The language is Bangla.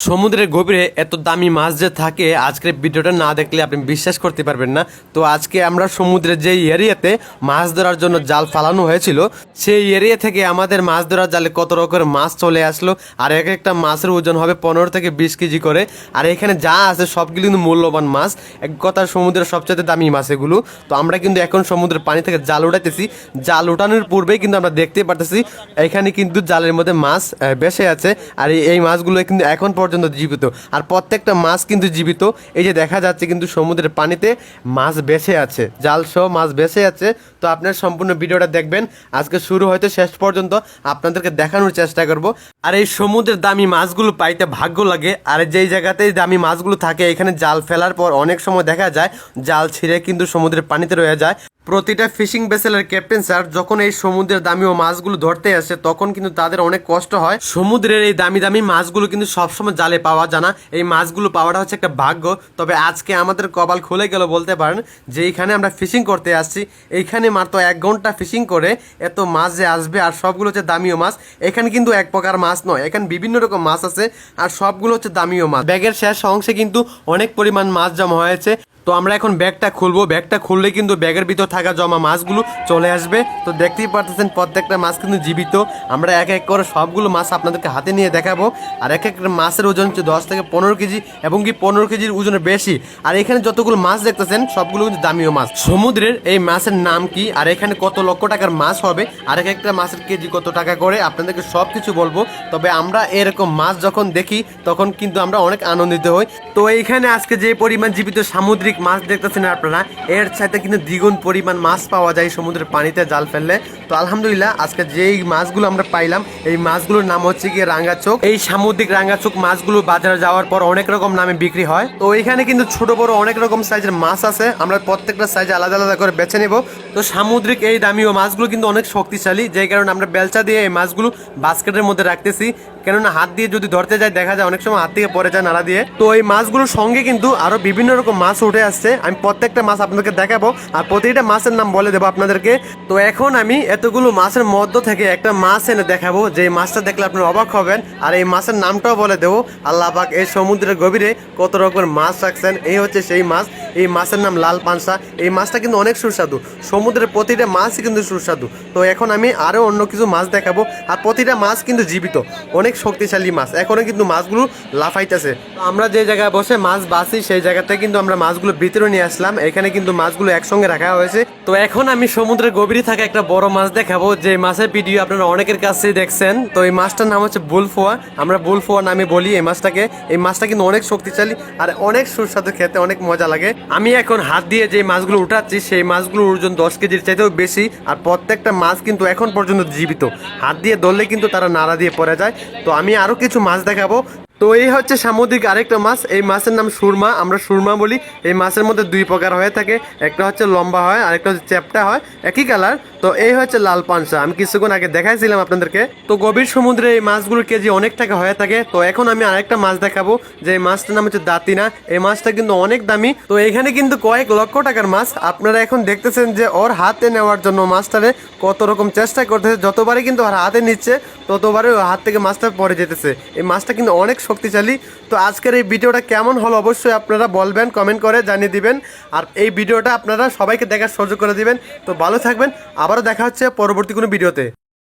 সমুদ্রের গভীরে এত দামি মাছ যে থাকে, আজকের ভিডিওটা না দেখলে আপনি বিশ্বাস করতে পারবেন না। তো আজকে আমরা সমুদ্রের যে এরিয়াতে মাছ ধরার জন্য জাল ফালানো হয়েছিল, সেই এরিয়া থেকে আমাদের মাছ ধরার জালে কত রকমের মাছ চলে আসলো, আর এক একটা মাছের ওজন হবে পনেরো থেকে বিশ কেজি করে। আর এখানে যা আছে সবগুলো কিন্তু মূল্যবান মাছ। এক কথা সমুদ্রের সবচেয়ে দামি মাছ এগুলো। তো আমরা কিন্তু এখন সমুদ্রের পানি থেকে জাল উঠাইতেছি। জাল উঠানোর পূর্বেই কিন্তু আমরা দেখতে পারতেছি, এখানে কিন্তু জালের মধ্যে মাছ বেসে আছে। আর এই- মাছগুলো কিন্তু এখন পর্যন্ত জীবিত। আর প্রত্যেকটা মাছ কিন্তু জীবিত। এই যে দেখা যাচ্ছে কিন্তু সমুদ্রের পানিতে মাছ বেসে আছে। জাল সহ মাছ বেসে আছে। তো আপনার সম্পূর্ণ ভিডিওটা দেখবেন। আজকে শুরু হয়তো শেষ পর্যন্ত আপনাদেরকে দেখানোর চেষ্টা করব। আর এই সমুদ্রের দামি মাছগুলো পাইতে ভাগ্য লাগে। আর যেই জায়গাতে দামি মাছগুলো থাকে, এখানে জাল ফেলার পর অনেক সময় দেখা যায়, জাল ছিঁড়ে কিন্তু সমুদ্রের পানিতে রয়ে যায়। প্রতিটা ফিশিং ভেসেলের ক্যাপ্টেন স্যার যখন এই সমুদ্রের দামি ও মাছগুলো ধরতে আসে, তখন কিন্তু তাদের অনেক কষ্ট হয়। সমুদ্রের এই দামি দামি মাছগুলো কিন্তু সবসময় জালে পাওয়া যায় না। এই মাছগুলো পাওয়াটা হচ্ছে একটা ভাগ্য। তবে আজকে আমাদের কপাল খুলে গেল বলতে পারেন যে এইখানে আমরা ফিশিং করতে আসছি। এইখানে মাত্র এক ঘণ্টা ফিশিং করে এত মাছ যে আসবে, আর সবগুলো হচ্ছে দামিও মাছ। এখানে কিন্তু এক প্রকার মাছ নয়, এখানে বিভিন্ন রকম মাছ আছে, আর সবগুলো হচ্ছে দামিও মাছ। ব্যাগের শেষ অংশে কিন্তু অনেক পরিমাণ মাছ জমা হয়েছে। তো আমরা এখন ব্যাগটা খুলবো। ব্যাগটা খুললে কিন্তু ব্যাগের ভিতর থাকা জমা মাছগুলো চলে আসবে। তো দেখতেই পারতেছেন, প্রত্যেকটা মাছ কিন্তু জীবিত। আমরা এক এক করে সবগুলো মাছ আপনাদেরকে হাতে নিয়ে দেখাবো। আর এক এক মাছের ওজন হচ্ছে দশ থেকে পনেরো কেজি এবং কি পনেরো কেজির ওজনের বেশি। আর এখানে যতগুলো মাছ দেখতেছেন, সবগুলো কিন্তু দামিও মাছ। সমুদ্রের এই মাছের নাম কি? আর এখানে কত লক্ষ টাকার মাছ হবে? আর এক একটা মাছের কেজি কত টাকা করে? আপনাদেরকে সব কিছু বলব। তবে আমরা এরকম মাছ যখন দেখি, তখন কিন্তু আমরা অনেক আনন্দিত হই। তো এইখানে আজকে যে পরিমাণ জীবিত সামুদ্রিক মাছ দেখতেছেন আপনারা। এর সাথে কিন্তু দ্বিগুণ পরিমাণ মাছ পাওয়া যায় সমুদ্রের পানিতে জাল ফেললে। তো আলহামদুলিল্লাহ, আজকে যেই মাছগুলো আমরা পাইলাম, এই মাছগুলোর নাম হচ্ছে গিয়ে রাঙ্গাচোক। এই সামুদ্রিক রাঙ্গাচোক মাছগুলো বাজারে যাওয়ার পর অনেক রকম নামে বিক্রি হয়। তো এখানে কিন্তু ছোট বড় অনেক রকম সাইজের মাছ আছে। আমরা প্রত্যেকটা সাইজ আলাদা আলাদা করে বেছে নেব। তো সামুদ্রিক এই দামি ও মাছগুলো কিন্তু অনেক শক্তিশালী। যেই কারণে আমরা বেলচা দিয়ে এই মাছগুলো বাস্কেটের মধ্যে রাখতেছি। কেননা হাত দিয়ে যদি ধরতে যায়, দেখা যায় অনেক সময় হাত থেকে পড়ে যায় নাড়া দিয়ে। তো এই মাছগুলোর সঙ্গে কিন্তু আরও বিভিন্ন রকম মাছ উঠে আসছে। আমি প্রত্যেকটা মাছ আপনাদেরকে দেখাবো। আর প্রতিটা মাছের নাম বলে দেবো আপনাদেরকে। তো এখন আমি এতগুলো মাছের মধ্য থেকে একটা মাছ এনে দেখাবো। যে মাছটা দেখলে আপনি অবাক হবেন। আর এই মাছের নামটাও বলে দেবো। আল্লাহ পাক এই সমুদ্রের গভীরে কত রকমের মাছ রাখছেন। এই হচ্ছে সেই মাছ। এই মাছের নাম লাল পানসা। এই মাছটা কিন্তু অনেক সুস্বাদু। সমুদ্রের প্রতিটা মাছই কিন্তু সুস্বাদু। তো এখন আমি আরও অন্য কিছু মাছ দেখাবো। আর প্রতিটা মাছ কিন্তু জীবিত। অনেক শক্তিশালী মাছ। এখনও কিন্তু মাছগুলো লাফাইতেছে। আমরা যে জায়গায় বসে মাছ বাসি সেই জায়গাতে কিন্তু আমরা মাছগুলো ভিতরে নিয়ে আসলাম। এখানে কিন্তু মাছগুলো একসঙ্গে রাখা হয়েছে। তো এখন আমি সমুদ্রের গভীরে থাকা একটা বড় মাছ দেখাবো, যে মাছের ভিডিও আপনারা অনেকের কাছে দেখছেন। তো এই মাছটার নাম হচ্ছে বুলফোয়া। আমরা বুলফোয়া নামে বলি এই মাছটাকে। এই মাছটা কিন্তু অনেক শক্তিশালী আর অনেক সুস্বাদু, খেতে অনেক মজা লাগে। আমি এখন হাত দিয়ে যে মাছগুলো উঠাচ্ছি, সেই মাছগুলোর ওজন দশ কেজির চাইতেও বেশি আর প্রত্যেকটা মাছ কিন্তু এখন পর্যন্ত জীবিত। হাত দিয়ে ধরলে কিন্তু তারা নাড়া দিয়ে পড়ে যায়। তো আমি আরও কিছু মাছ দেখাবো। তো এই হচ্ছে সামুদ্রিক আরেকটা মাছ। এই মাছের নাম সুরমা। আমরা সুরমা বলি। এই মাছের মধ্যে দুই প্রকার হয়ে থাকে। একটা হচ্ছে লম্বা হয় আর একটা হচ্ছে চ্যাপটা হয়। একই কালার তো এই হচ্ছে লাল পানসা। আমি কিছুক্ষণ আগে দেখাইছিলাম আপনাদেরকে। তো গভীর সমুদ্রে এই মাছগুলোর কেজি অনেক টাকা হয়ে থাকে। তো এখন আমি আরেকটা মাছ দেখাবো, যে এই মাছটার নাম হচ্ছে দাতিনা। এই মাছটা কিন্তু অনেক দামি। তো এখানে কিন্তু কয়েক লক্ষ টাকার মাছ। আপনারা এখন দেখতেছেন যে ওর হাতে নেওয়ার জন্য মাছটারে কত রকম চেষ্টা করতেছে। যতবারই কিন্তু ওর হাতে নিচ্ছে ততবারই হাত থেকে মাছটা পরে যেতেছে। এই মাছটা কিন্তু অনেক শক্তিশালী। তো আজকের এই ভিডিওটা কেমন হলো অবশ্যই আপনারা বলবেন কমেন্ট করে জানিয়ে দিবেন। আর এই ভিডিওটা আপনারা সবাইকে দেখার সুযোগ করে দিবেন। তো ভালো থাকবেন। আবারও দেখা হচ্ছে পরবর্তী কোনো ভিডিওতে।